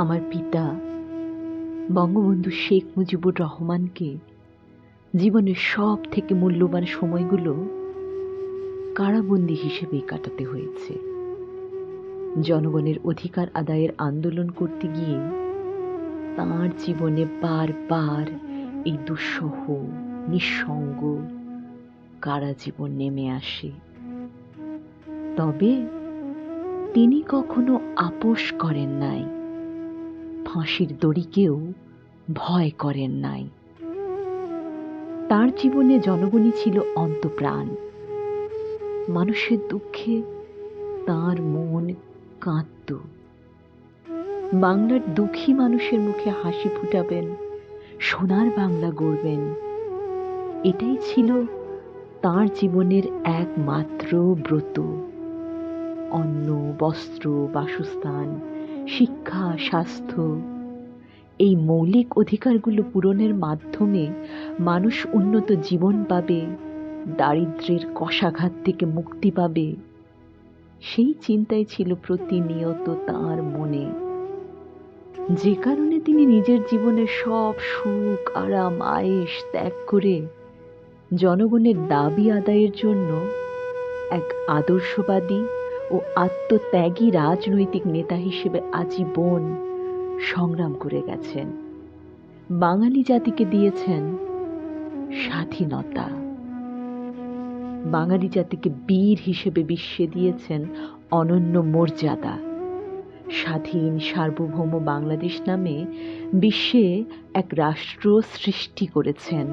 আমার পিতা, বঙ্গবন্ধু শেখ মুজিবুর রহমানকে জীবনের সব থেকে মূল্যবান সময়গুলো কারাবন্দী হিসেবে কাটাতে হয়েছে। জনগণের অধিকার আদায়ের আন্দোলন করতে গিয়ে তাঁর জীবনে বারবার এই দুঃসহ, নিঃসঙ্গ কারা জীবন নেমে আসে। তবে তিনি কখনো আপোষ করেন নাই। ফাঁসির দড়িকেও ভয় করেন নাই। তার জীবনে জনগণই ছিল অন্তপ্রাণ। মানুষের দুঃখে তার মন কাঁদত। বাংলার দুঃখী মানুষের মুখে হাসি ফুটাবেন, সোনার বাংলা গড়বেন। এটাই ছিল তার জীবনের একমাত্র ব্রত, অন্ন, বস্ত্র, বাসস্থান। শিক্ষা, স্বাস্থ্য, এই মৌলিক অধিকারগুলো পূরণের মাধ্যমে মানুষ উন্নত জীবন পাবে, দারিদ্রের কষাঘাত থেকে মুক্তি পাবে। সেই চিন্তাই ছিল প্রতিনিয়ত তার মনে। যে কারণে তিনি নিজের জীবনের সব সুখ, আরাম আয়েস ত্যাগ করে জনগণের দাবি আদায়ের জন্য এক আদর্শবাদী ও আত্মত্যাগী রাজনৈতিক নেতা হিসেবে আজীবন সংগ্রাম করে গেছেন। বাঙালি জাতিকে দিয়েছেন স্বাধীনতা। বাঙালি জাতিকে বীর হিসেবে বিশ্বে দিয়েছেন অনন্য মর্যাদা। স্বাধীন সার্বভৌম বাংলাদেশ নামে বিশ্বে এক রাষ্ট্র সৃষ্টি করেছেন।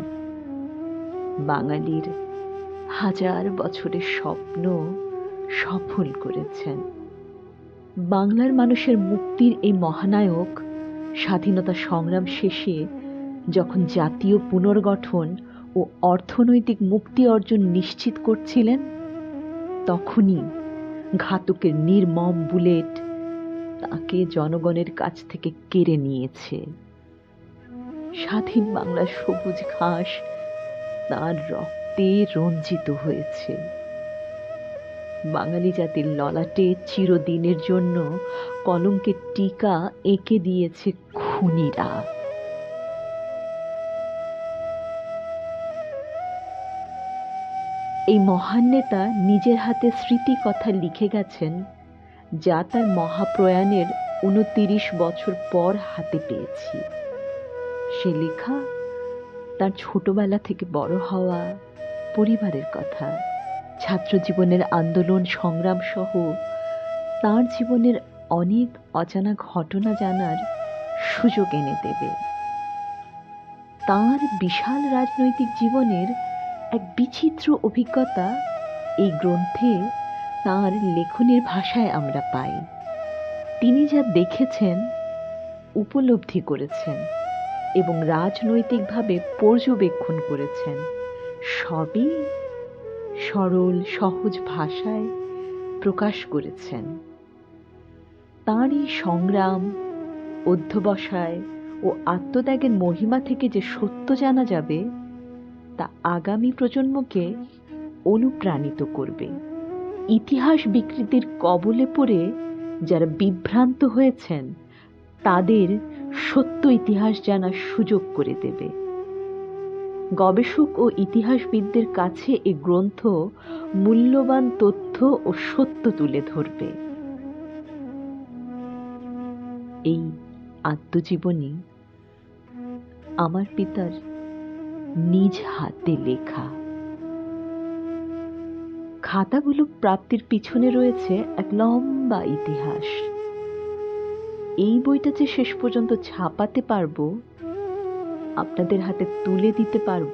বাঙালির হাজার বছরের স্বপ্ন সফল করেছেন। বাংলার মানুষের মুক্তির এই মহানায়ক স্বাধীনতা সংগ্রাম শেষে যখন জাতীয় পুনর্গঠন ও অর্থনৈতিক মুক্তি অর্জন নিশ্চিত করছিলেন, তখনই ঘাতকের নির্মম বুলেট তাকে জনগণের কাছ থেকে কেড়ে নিয়েছে। স্বাধীন বাংলার সবুজ ঘাস তার রক্তে রঞ্জিত হয়েছে। বাঙালি জাতির ললাটে চিরদিনের জন্য কলঙ্কের টিকা এঁকে দিয়েছে খুনিরা। এই মহান নেতা নিজের হাতে স্মৃতি কথা লিখে গেছেন, যা তার মহাপ্রয়াণের উনতিরিশ বছর পর হাতে পেয়েছি। সে লেখা তার ছোটবেলা থেকে বড় হওয়া পরিবারের কথা। ছাত্র জীবনের আন্দোলন সংগ্রাম সহ তার জীবনের অনেক অজানা ঘটনা জানার সুযোগ এনে দেবে। তার বিশাল রাজনৈতিক জীবনের এক বিচিত্র অভিজ্ঞতা এই গ্রন্থে তার লেখনের ভাষায় আমরা পাই। তিনি যা দেখেছেন, উপলব্ধি করেছেন এবং রাজনৈতিকভাবে পর্যবেক্ষণ করেছেন। সবই সরল, সহজ ভাষায় প্রকাশ করেছেন। তাঁরই সংগ্রাম, অধ্যবসায় ও আত্মত্যাগের মহিমা থেকে যে সত্য জানা যাবে, তা আগামী প্রজন্মকে অনুপ্রাণিত করবে। ইতিহাস বিকৃতির কবলে পড়ে যারা বিভ্রান্ত হয়েছেন, তাদের সত্য ইতিহাস জানার সুযোগ করে দেবে। গবেষক ও ইতিহাসবিদদের কাছে এ গ্রন্থ মূল্যবান তথ্য ও সত্য তুলে ধরবে। এই আত্মজীবনী আমার পিতার নিজ হাতে লেখা। খাতাগুলো প্রাপ্তির পিছনে রয়েছে এক লম্বা ইতিহাস। এই বইটা যে শেষ পর্যন্ত ছাপাতে পারব আপনাদের হাতে তুলে দিতে পারব,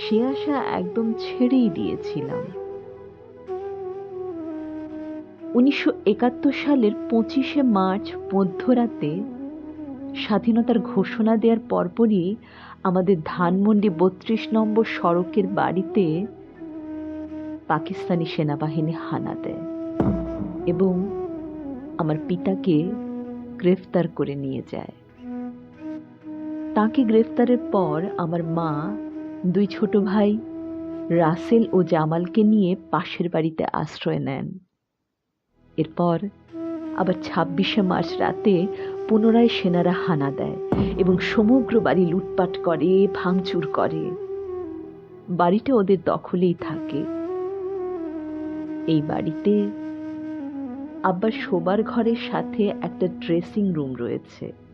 সে আশা একদম ছেড়েই দিয়েছিলাম। উনিশশো একাত্তর সালের পঁচিশে মার্চ মধ্যরাতে স্বাধীনতার ঘোষণা দেওয়ার পরপরই আমাদের ধানমন্ডি বত্রিশ নম্বর সড়কের বাড়িতে পাকিস্তানি সেনাবাহিনী হানা দেয় এবং আমার পিতাকে গ্রেফতার করে নিয়ে যায়। তাকে গ্রেফতারের পর আমার মা, দুই ছোট ভাই, রাসেল ও জামালকে নিয়ে পাশের বাড়িতে আশ্রয় নেন। এরপর আবার ছাব্বিশে মার্চ রাতে পুনরায় সেনারা হানা দেয় এবং সমগ্র বাড়ি লুটপাট করে, ভাঙচুর করে। বাড়িটা ওদের দখলেই থাকে। এই বাড়িতে আব্বার শোবার ঘরের সাথে একটা ড্রেসিং রুম রয়েছে।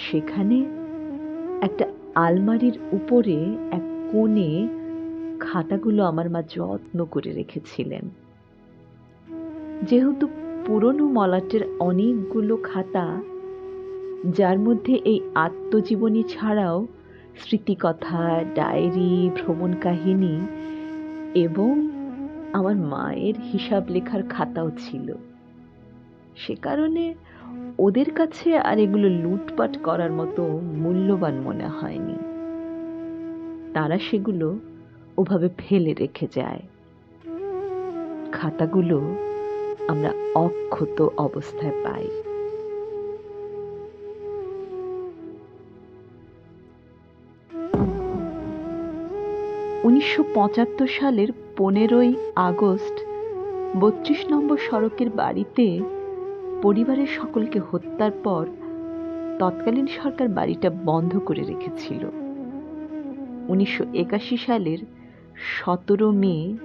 সেখানে একটা আলমারির উপরে এক কোণে খাতাগুলো আমার মা যত্ন করে রেখেছিলেন। যেহেতু পুরনো মলাটের অনেকগুলো খাতা, যার মধ্যে এই আত্মজীবনী ছাড়াও স্মৃতিকথা, ডায়েরি, ভ্রমণ কাহিনী এবং আমার মায়ের হিসাব লেখার খাতাও ছিল। সে কারণে ওদের কাছে আর এগুলো লুটপাট করার মতো মূল্যবান মনে হয়নি। তারা সেগুলো ওভাবে ফেলে রেখে যায়। খাতাগুলো আমরা অক্ষত অবস্থায় পাই। উনিশশো পঁচাত্তর সালের পনেরোই আগস্ট বত্রিশ নম্বর সড়কের বাড়িতে পরিবারের সকলকে হত্যার পর তৎকালীন সরকার বাড়িটা বন্ধ করে রেখেছিল। উনিশশো একাশি সালের সতেরো মে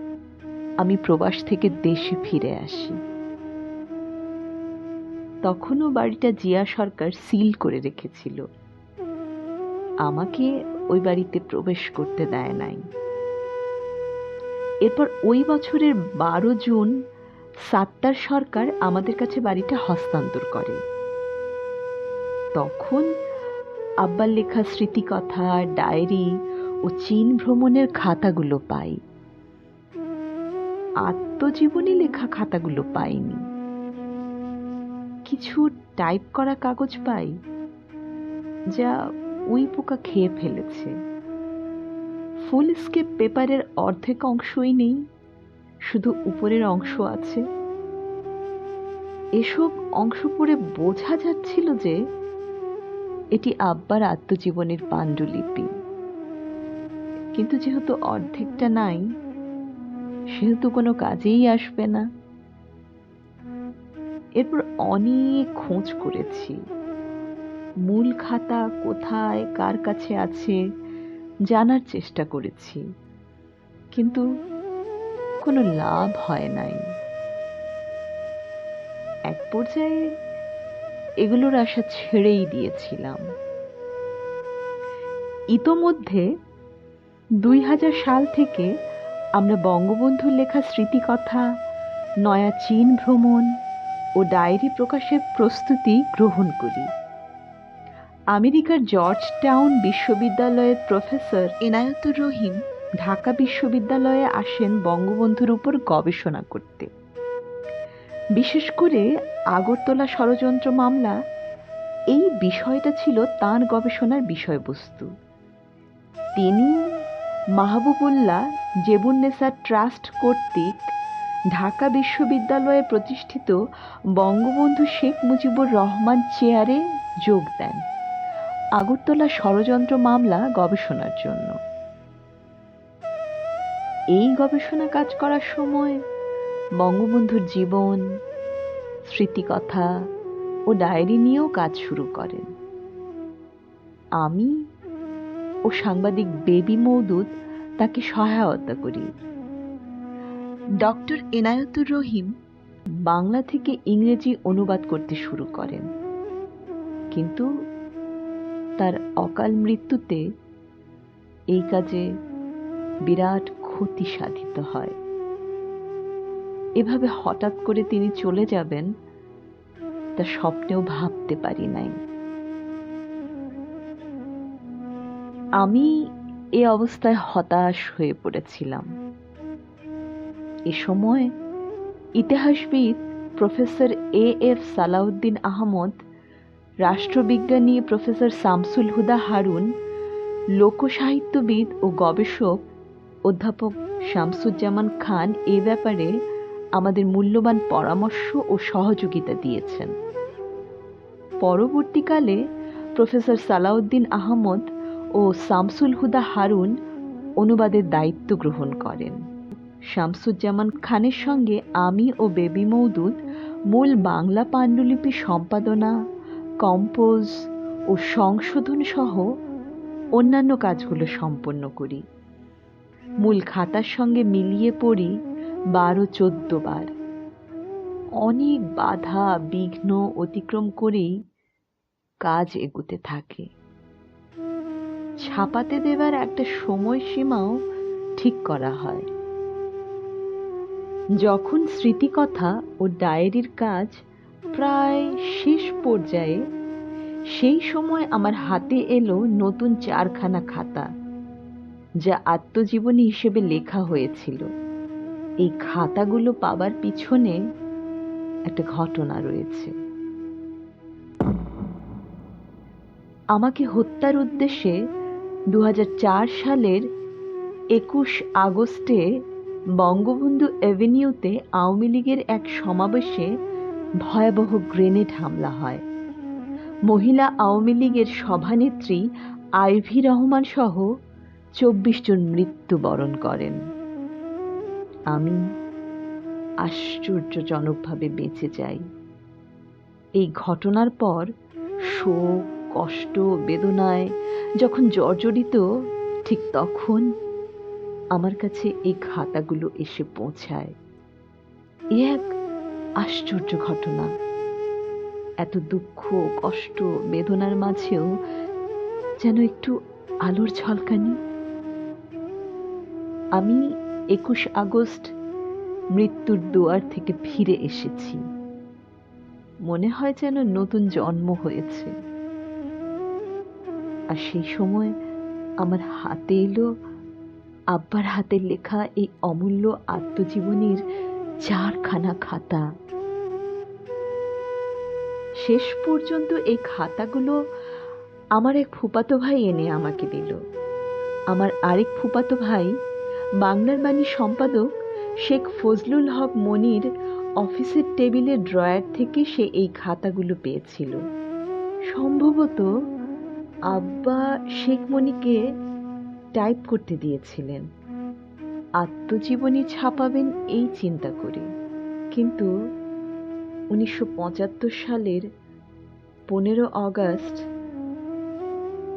আমি প্রবাস থেকে দেশে ফিরে আসি। তখনও বাড়িটা জিয়া সরকার সিল করে রেখেছিল। আমাকে ওই বাড়িতে প্রবেশ করতে দেয় নাই। এরপর ওই বছরের বারো জুন সাত্তার সরকার আমাদের কাছে বাড়িটা হস্তান্তর করে। তখন আব্বার লেখা স্মৃতিকথা, ডায়েরি ও চীন ভ্রমণের খাতাগুলো পাই। আত্মজীবনী লেখা খাতাগুলো পাইনি। কিছু টাইপ করা কাগজ পাই, যা উই পোকা খেয়ে ফেলেছে। ফুল স্কেপ পেপারের অর্ধেক অংশই নেই। শুধু উপরের অংশ আছে। এসব অংশ পড়ে বোঝা যাচ্ছিল যে এটি আব্বার আত্মজীবনের পাণ্ডুলিপি। কিন্তু যেহেতু অর্ধেকটা নাই, সেহেতু কোনো কাজেই আসবে না। এরপর অনেক খোঁজ করেছি। মূল খাতা কোথায়, কার কাছে আছে, জানার চেষ্টা করেছি। কিন্তু কোনো লাভ হয় নাই। এক পর্যায়ে এগুলোর আশা ছেড়েই দিয়েছিলাম। ইতোমধ্যে দুই হাজার সাল থেকে আমরা বঙ্গবন্ধুর লেখা স্মৃতিকথা, নয়া চীন ভ্রমণ ও ডায়েরি প্রকাশের প্রস্তুতি গ্রহণ করি। আমেরিকার জর্জ টাউন বিশ্ববিদ্যালয়ের প্রফেসর এনায়তুর রহিম ঢাকা বিশ্ববিদ্যালয়ে আসেন বঙ্গবন্ধুর উপর গবেষণা করতে। বিশেষ করে আগরতলা ষড়যন্ত্র মামলা, এই বিষয়টা ছিল তার গবেষণার বিষয়বস্তু। তিনি মাহবুবুল্লাহ জেবুন্নেসা ট্রাস্ট কর্তৃক ঢাকা বিশ্ববিদ্যালয়ে প্রতিষ্ঠিত বঙ্গবন্ধু শেখ মুজিবুর রহমান চেয়ারে যোগ দেন। আগরতলা ষড়যন্ত্র মামলা গবেষণার জন্য। এই গবেষণা কাজ করার সময় বঙ্গবন্ধুর জীবন, স্মৃতিকথা ও ডায়েরি নিয়েও কাজ শুরু করেন। আমি ও সাংবাদিক বেবি মৌদুদ তাকে সহায়তা করি। ডক্টর এনায়তুর রহিম বাংলা থেকে ইংরেজি অনুবাদ করতে শুরু করেন। কিন্তু তার অকাল মৃত্যুতে এই কাজে বিরাট ক্ষতি সাধিত হয়। এভাবে হঠাৎ করে তিনি চলে যাবেন, তা স্বপ্নেও ভাবতে পারি নাই। আমি এ অবস্থায় হতাশ হয়ে পড়েছিলাম। এ সময় ইতিহাসবিদ professor A F Salahuddin Ahmed, রাষ্ট্রবিজ্ঞানী professor Shamsul Huda Harun, লোকসাহিত্যবিদ ও গবেষক অধ্যাপক শামসুজ্জামান খান এ ব্যাপারে আমাদের মূল্যবান পরামর্শ ও সহযোগিতা দিয়েছেন। পরবর্তীকালে প্রফেসর সালাউদ্দিন আহমদ ও শামসুল হুদা হারুন অনুবাদের দায়িত্ব গ্রহণ করেন। শামসুজ্জামান খানের সঙ্গে আমি ও বেবি মৌদুদ মূল বাংলা পাণ্ডুলিপি সম্পাদনা, কম্পোজ ও সংশোধন সহ অন্যান্য কাজগুলো সম্পন্ন করি। মূল খাতার সঙ্গে মিলিয়ে পড়ি বারো চোদ্দ বার। অনেক বাধা, বিঘ্ন অতিক্রম করেই কাজ এগুতে থাকে। ছাপাতে দেওয়ার একটা সময়সীমাও ঠিক করা হয়। যখন স্মৃতিকথা ও ডায়েরির কাজ প্রায় শেষ পর্যায়ে, সেই সময় আমার হাতে এলো নতুন চারখানা খাতা। যা আত্মজীবনী হিসেবে লেখা হয়েছিল। এই খাতাগুলো পাবার পিছনে একটা ঘটনা রয়েছে। আমাকে হত্যার উদ্দেশ্যে দু হাজার চার সালের একুশ আগস্টে বঙ্গবন্ধু অ্যাভিনিউতে আওয়ামী লীগের এক সমাবেশে ভয়াবহ গ্রেনেড হামলা হয়। মহিলা আওয়ামী লীগের সভানেত্রী আইভি রহমান সহ চব্বিশ জন মৃত্যুবরণ করেন। আমি আশ্চর্যজনকভাবে বেঁচে যাই। এই ঘটনার পর শোক, কষ্ট, বেদনায় যখন জর্জরিত, ঠিক তখন আমার কাছে এই খাতাগুলো এসে পৌঁছায়। এ এক আশ্চর্য ঘটনা। এত দুঃখ, কষ্ট, বেদনার মাঝেও যেন একটু আলোর ঝলকানি। আমি একুশ আগস্ট মৃত্যুর দুয়ার থেকে ফিরে এসেছি। মনে হয় যেন নতুন জন্ম হয়েছে। আর সেই সময় আমার হাতে এলো, আব্বার হাতের লেখা এই অমূল্য আত্মজীবনীর চারখানা খাতা। শেষ পর্যন্ত এই খাতাগুলো আমার এক ফুপাতো ভাই এনে আমাকে দিল। আমার আরেক ফুপাতো ভাই বাংলার বাণী সম্পাদক শেখ ফজলুল হক মনির অফিসের টেবিলের ড্রয়ার থেকে সে এই খাতাগুলো পেয়েছিল। সম্ভবত আব্বা শেখ মনিকে টাইপ করতে দিয়েছিলেন। আত্মজীবনী ছাপাবেন এই চিন্তা করে। কিন্তু উনিশশো পঁচাত্তর সালের পনেরো অগাস্ট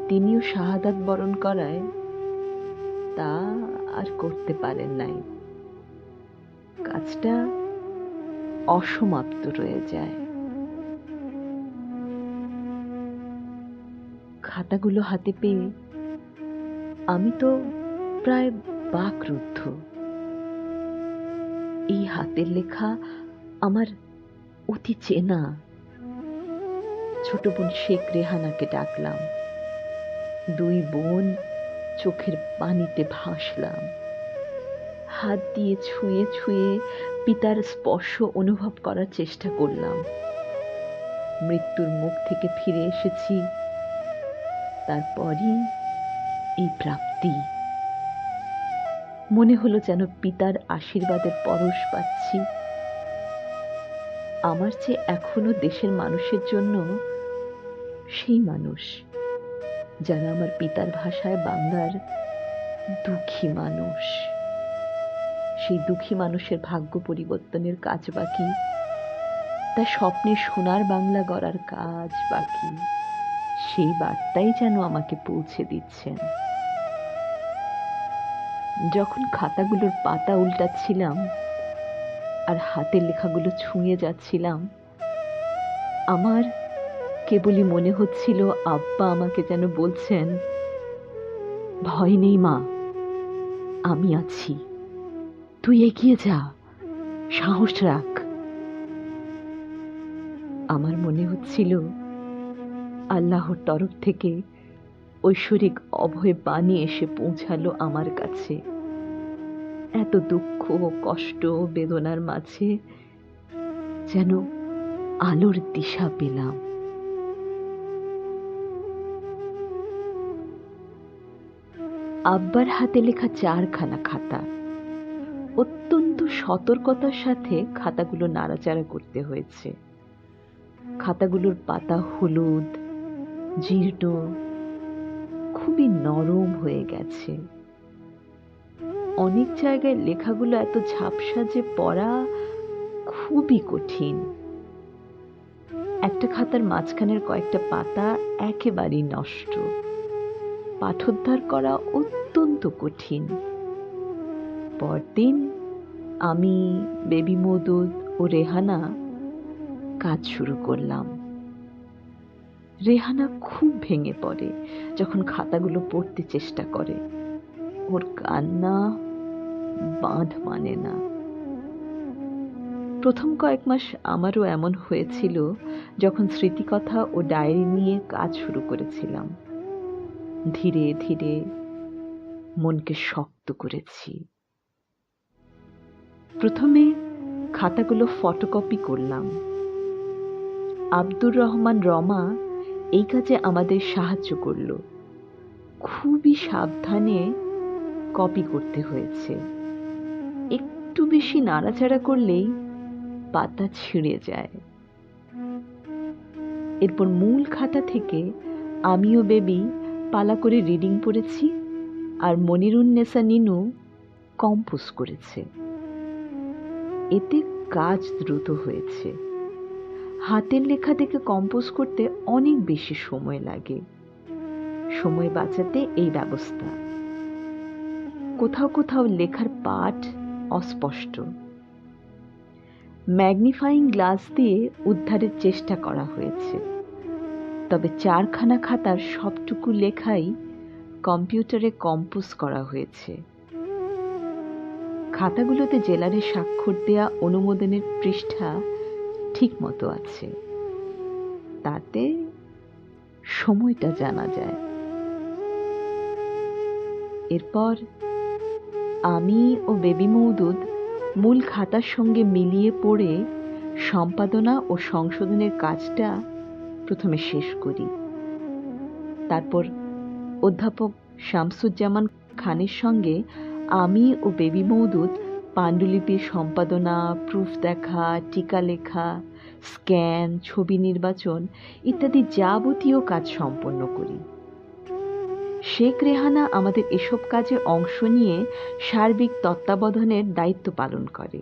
তিনিও শাহাদাত বরণ করায় তা আর করতে পারেন নাই। কাজটা অসমাপ্ত রয়ে যায়। খাতাগুলো হাতে পেয়ে আমি তো প্রায় বাকরুদ্ধ। এই হাতের লেখা আমার অতি চেনা। ছোট বোন শেখ রেহানাকে ডাকলাম। দুই বোন চোখের পানিতে ভাসলাম। হাত দিয়ে ছুঁয়ে ছুঁয়ে পিতার স্পর্শ অনুভব করার চেষ্টা করলাম। মৃত্যুর মুখ থেকে ফিরে এসেছি। তারপরই এই প্রাপ্তি। মনে হলো যেন পিতার আশীর্বাদের পরশ পাচ্ছি। আমার চেয়ে এখনও দেশের মানুষের জন্য সেই মানুষ। যারা আমার পিতার ভাষায় বাংলার দুঃখী মানুষ। সেই দুঃখী মানুষের ভাগ্য পরিবর্তনের কাজ বাকি। তার স্বপ্নে সোনার বাংলা গড়ার কাজ বাকি। সেই বার্তাই যেন আমাকে পৌঁছে দিচ্ছেন। যখন খাতাগুলোর পাতা উল্টাচ্ছিলাম আর হাতের লেখাগুলো ছুঁয়ে যাচ্ছিলাম, আমার কেবলই মনে হচ্ছিল আব্বা আমাকে যেন বলছেন, ভয় নেই মা, আমি আছি। তুই এগিয়ে যা, সাহস রাখ। আমার মনে হচ্ছিল আল্লাহর তরফ থেকে ঐশ্বরিক অভয় বাণী এসে পৌঁছালো আমার কাছে। এত দুঃখ, কষ্ট, বেদনার মাঝে যেন আলোর দিশা পেলাম। আব্বার হাতে লেখা চারখানা খাতা। অত্যন্ত সতর্কতার সাথে খাতাগুলো নাড়াচাড়া করতে হয়েছে। খাতাগুলোর পাতা হলুদ, জীর্ণ, খুবই নরম হয়ে গেছে। অনেক জায়গায় লেখাগুলো এত ঝাপসা যে পড়া খুবই কঠিন। একটা খাতার মাঝখানের কয়েকটা পাতা একেবারেই নষ্ট। পাঠোদ্ধার করা অত্যন্ত কঠিন। পরদিন আমি বেবি মদুদ ও রেহানা কাজ শুরু করলাম। রেহানা খুব ভেঙে পড়ে যখন খাতাগুলো পড়তে চেষ্টা করে। ওর কান্না বাঁধ মানে না। প্রথম কয়েক মাস আমারও এমন হয়েছিল যখন স্মৃতিকথা ও ডায়েরি নিয়ে কাজ শুরু করেছিলাম। ধীরে ধীরে মনকে শক্ত করেছি। প্রথমে খাতাগুলো ফটোকপি করলাম। আব্দুর রহমান রমা এই কাজে আমাদের সাহায্য করল। খুবই সাবধানে কপি করতে হয়েছে। একটু বেশি নাড়াচাড়া করলেই পাতা ছিঁড়ে যায়। এরপর মূল খাতা থেকে আমিও বেবি পালা করে রিডিং পড়েছি আর মনিরুন্নেসা নিনু কম্পোজ করেছে। এতে কাজ দ্রুত হয়েছে। হাতের লেখা থেকে কম্পোজ করতে অনেক বেশি সময় লাগে। সময় বাঁচাতে এই ব্যবস্থা। কোথাও কোথাও লেখার পাঠ অস্পষ্ট। ম্যাগনিফাইং গ্লাস দিয়ে উদ্ধারের চেষ্টা করা হয়েছে। তবে চারখানা খাতার সবটুকু লেখাই কম্পিউটারে কম্পোজ করা হয়েছে। খাতাগুলোতে জেলারে স্বাক্ষর দেয়া অনুমোদনের পৃষ্ঠা ঠিক মতো আছে। তাতে সময়টা জানা যায়। এরপর আমি ও বেবি মৌদুদ মূল খাতার সঙ্গে মিলিয়ে পড়ে সম্পাদনা ও সংশোধনের কাজটা প্রথমে শেষ করি। তারপর অধ্যাপক শামসুজ্জামান খানের সঙ্গে আমি ও বেবি মৌদুদ পাণ্ডুলিপির সম্পাদনা, প্রুফ দেখা, টিকা লেখা, স্ক্যান, ছবি নির্বাচন ইত্যাদি যাবতীয় কাজ সম্পন্ন করি। শেখ রেহানা আমাদের এসব কাজে অংশ নিয়ে সার্বিক তত্ত্বাবধানের দায়িত্ব পালন করে।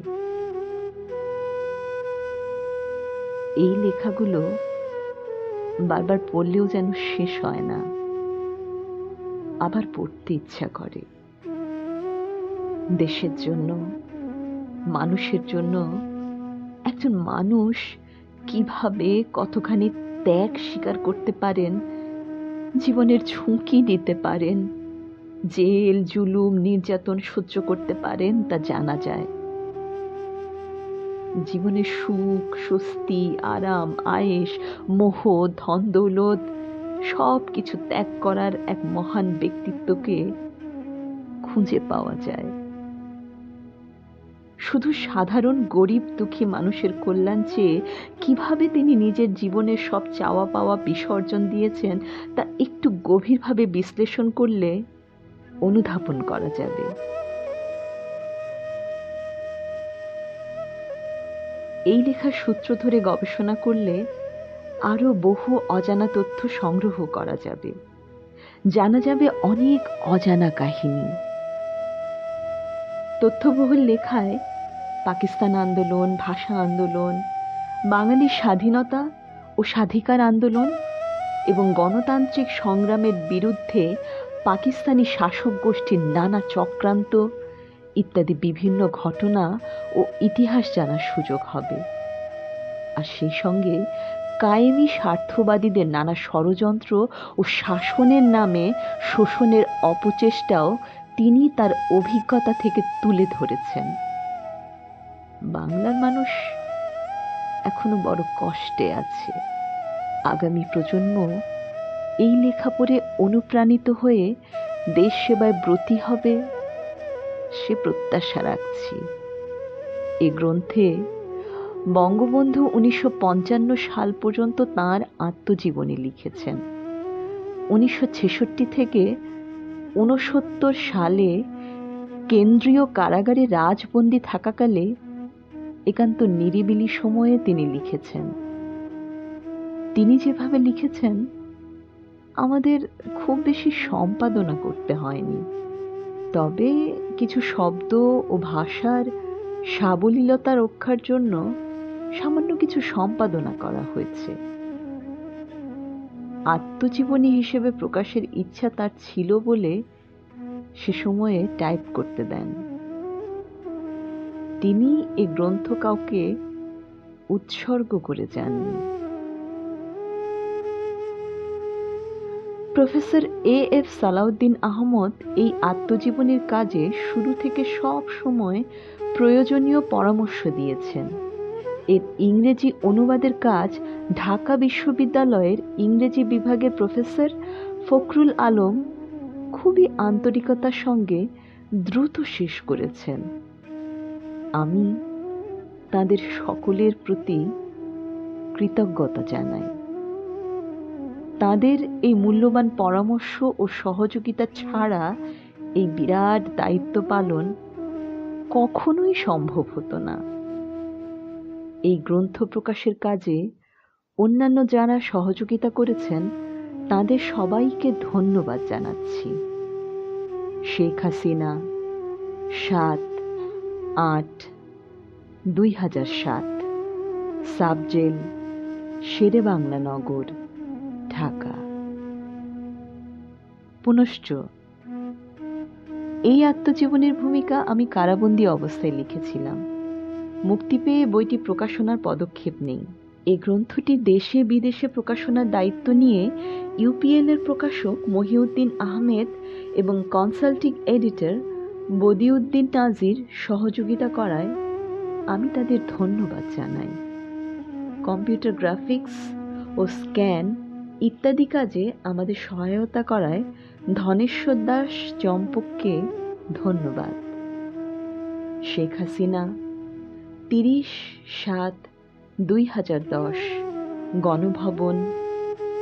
এই লেখাগুলো বারবার পড়লেও যেন শেষ হয় না। আবার পড়তে ইচ্ছা করে। দেশের জন্য, মানুষের জন্য, একজন মানুষ কীভাবে কতখানি ত্যাগ স্বীকার করতে পারেন, জীবনের ঝুঁকি নিতে পারেন, জেল, জুলুম, নির্যাতন সহ্য করতে পারেন তা জানা যায়। জীবনের সুখ, স্বস্তি, আরাম আয়েস মোহ, ধন, দৌলত সব কিছু ত্যাগ করার এক মহান ব্যক্তিত্বকে খুঁজে পাওয়া যায়। শুধু সাধারণ গরিব দুঃখী মানুষের কল্যাণ চেয়ে কীভাবে তিনি নিজের জীবনের সব চাওয়া পাওয়া বিসর্জন দিয়েছেন, তা একটু গভীরভাবে বিশ্লেষণ করলে অনুধাবন করা যাবে। এই লেখার সূত্র ধরে গবেষণা করলে আরও বহু অজানা তথ্য সংগ্রহ করা যাবে। জানা যাবে অনেক অজানা কাহিনী। তথ্যবহুল লেখায় পাকিস্তান আন্দোলন, ভাষা আন্দোলন, বাঙালির স্বাধীনতা ও স্বাধিকার আন্দোলন এবং গণতান্ত্রিক সংগ্রামের বিরুদ্ধে পাকিস্তানি শাসক গোষ্ঠীর নানা চক্রান্ত ইত্যাদি বিভিন্ন ঘটনা ও ইতিহাস জানার সুযোগ হবে। আর সেই সঙ্গে কায়েমি স্বার্থবাদীদের নানা ষড়যন্ত্র ও শাসনের নামে শোষণের অপচেষ্টাও তিনি তার অভিজ্ঞতা থেকে তুলে ধরেছেন। বাংলার মানুষ এখনও বড় কষ্টে আছে। আগামী প্রজন্ম এই লেখা পড়ে অনুপ্রাণিত হয়ে দেশ সেবায় ব্রতী হবে সে প্রত্যাশা রাখছি। এ গ্রন্থে বঙ্গবন্ধু উনিশশো পঞ্চান্ন সাল পর্যন্ত তাঁর আত্মজীবনী লিখেছেন। উনিশশো ছেষট্টি থেকে ঊনসত্তর সালে কেন্দ্রীয় কারাগারে রাজবন্দি থাকাকালে একান্ত নিরিবিলি সময়ে তিনি লিখেছেন। তিনি যেভাবে লিখেছেন, আমাদের খুব বেশি সম্পাদনা করতে হয়নি। তবে কিছু শব্দ ও ভাষার সাবলীলতা রক্ষার জন্য সামান্য কিছু সম্পাদনা করা হয়েছে। আত্মজীবনী হিসেবে প্রকাশের ইচ্ছা তার ছিল বলে সে সময়ে টাইপ করতে দেন। তিনি এই গ্রন্থ কাউকে উৎসর্গ করে যাননি। Professor A F Salahuddin Ahmed এই আত্মজীবনীর কাজে শুরু থেকে সব সময় প্রয়োজনীয় পরামর্শ দিয়েছেন। এর ইংরেজি অনুবাদের কাজ ঢাকা বিশ্ববিদ্যালয়ের ইংরেজি বিভাগের প্রফেসর ফখরুল আলম খুবই আন্তরিকতার সঙ্গে দ্রুত শেষ করেছেন। আমি তাদের সকলের প্রতি কৃতজ্ঞতা জানাই। তাদের এই মূল্যবান পরামর্শ ও সহযোগিতা ছাড়া এই বিরাট দায়িত্ব পালন কখনোই সম্ভব হতো না। এই গ্রন্থ প্রকাশের কাজে অন্যান্য যারা সহযোগিতা করেছেন, তাদের সবাইকে ধন্যবাদ জানাচ্ছি। শেখ হাসিনা, সাত আট দুই হাজার সাত, সাবজেল শেরে বাংলা নগর। ঢাকা পুনশ্চ, এই আত্মজীবনের ভূমিকা আমি কারাবন্দী অবস্থায় লিখেছিলাম। মুক্তি পেয়ে বইটি প্রকাশনার পদক্ষেপ নেই। এই গ্রন্থটি দেশে বিদেশে প্রকাশনার দায়িত্ব নিয়ে ইউপিএল এর প্রকাশক মহিউদ্দিন আহমেদ এবং কনসাল্টিং এডিটর বদিউদ্দিন নাজির সহযোগিতা করায় আমি তাদের ধন্যবাদ জানাই। কম্পিউটার গ্রাফিক্স ও স্ক্যান ইত্যাদি কাজে আমাদের সহায়তা করায় ধনেশ্বর দাস চম্পককে ধন্যবাদ। শেখ হাসিনা, তিরিশ সাত দুই হাজার দশ, গণভবন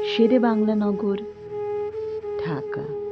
শেরে বাংলা নগর ঢাকা।